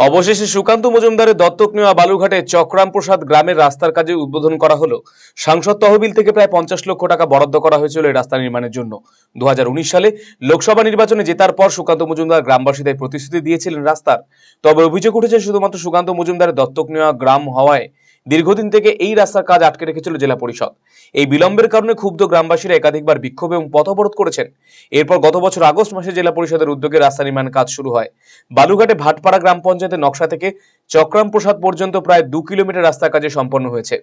অবশেষে সুকান্ত মজুমদারের দত্তক নেওয়া বালুঘাটে চক্রামপ্রসাদ গ্রামের রাস্তার কাজে উদ্বোধন করা হলো। সাংসদ তহবিল থেকে প্রায় পঞ্চাশ লক্ষ টাকা বরাদ্দ করা হয়েছিল এই রাস্তা নির্মাণের জন্য। দু হাজার উনিশ সালে লোকসভা নির্বাচনে জেতার পর সুকান্ত মজুমদার গ্রামবাসীদের প্রতিশ্রুতি দিয়েছিলেন রাস্তার। তবে অভিযোগ উঠেছে, শুধুমাত্র সুকান্ত মজুমদারের দত্তক নেওয়া গ্রাম হওয়ায় দীর্ঘদিন থেকে এই রাস্তার কাজ আটকে রেখেছিল জেলা পরিষদ। এই বিলম্বের কারণে ক্ষুব্ধ গ্রামবাসীরা একাধিকবার বিক্ষোভ এবং পথ অবরোধ করেছেন। এরপর গত বছর আগস্ট মাসে জেলা পরিষদের উদ্যোগে রাস্তা নির্মাণ কাজ শুরু হয়। বালুঘাটে ভাটপাড়া গ্রাম পঞ্চায়েতের নকশা থেকে চক্রাম প্রসাদ পর্যন্ত প্রায় দু কিলোমিটার রাস্তা কাজে সম্পন্ন হয়েছে।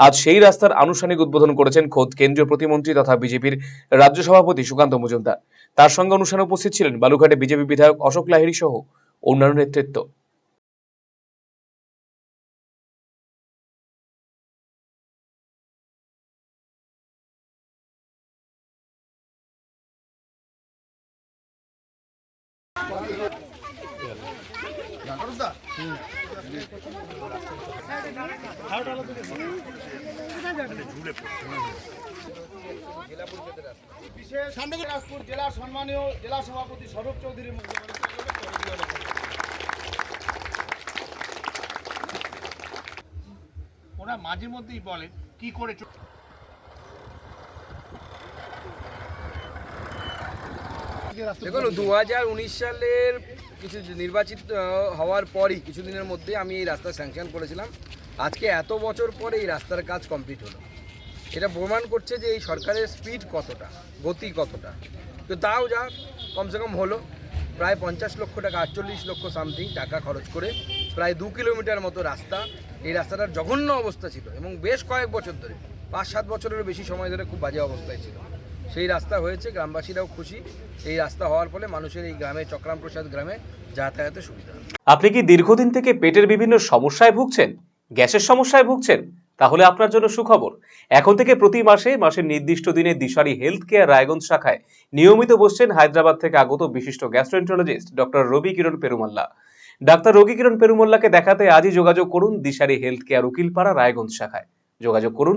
আজ সেই রাস্তার আনুষ্ঠানিক উদ্বোধন করেছেন খোদ কেন্দ্রীয় প্রতিমন্ত্রী তথা বিজেপির রাজ্য সভাপতি সুকান্ত মজুমদার। তার সঙ্গে অনুষ্ঠানে উপস্থিত ছিলেন বালুঘাটে বিজেপি বিধায়ক অশোক লাহিড়ী সহ অন্যান্য নেতৃত্ব। দিনাজপুর জেলার সম্মানীয় জেলা সভাপতি স্বরূপ চৌধুরী ওরা মাঝে মধ্যেই বলে কি করে দেখুন দু হাজার উনিশ সালের কিছু নির্বাচিত হওয়ার পরই, কিছুদিনের মধ্যে আমি এই রাস্তা স্যাংশন করেছিলাম। আজকে এত বছর পরে এই রাস্তার কাজ কমপ্লিট হলো। এটা প্রমাণ করছে যে এই সরকারের স্পিড কতটা, গতি কতটা। তো তাও যা, কমসে কম হলো। প্রায় পঞ্চাশ লক্ষ টাকা, আটচল্লিশ লক্ষ সামথিং টাকা খরচ করে প্রায় দু কিলোমিটার মতো রাস্তা, এই রাস্তাটার জঘন্য অবস্থা ছিল এবং বেশ কয়েক বছর ধরে, পাঁচ সাত বছরেরও বেশি সময় ধরে খুব বাজে অবস্থায় ছিল। সেই রাস্তা হয়েছে, গ্রামবাসীরাও খুশি। এই রাস্তা হওয়ার ফলে মানুষের এই গ্রামে চক্রাম প্রসাদ গ্রামে যাতায়াতে সুবিধা আপনি কি দীর্ঘদিন থেকে পেটের বিভিন্ন সমস্যায় ভুগছেন? গ্যাসের সমস্যায় ভুগছেন? তাহলে আপনার জন্য সুখবর। এখন থেকে প্রতি মাসে, মাসের নির্দিষ্ট দিনে দিশারি হেলথ কেয়ার রায়গঞ্জ শাখায় নিয়মিত বসছেন হায়দ্রাবাদ থেকে আগত বিশিষ্ট gastroenterologist doctor Ravi Kiran Perumalla. Doctor Ravi Kiran পেরুমাল্লাকে দেখাতে আজই যোগাযোগ করুন দিশারি হেলথ কেয়ার উকিলপাড়া রায়গঞ্জ শাখায়। যোগাযোগ করুন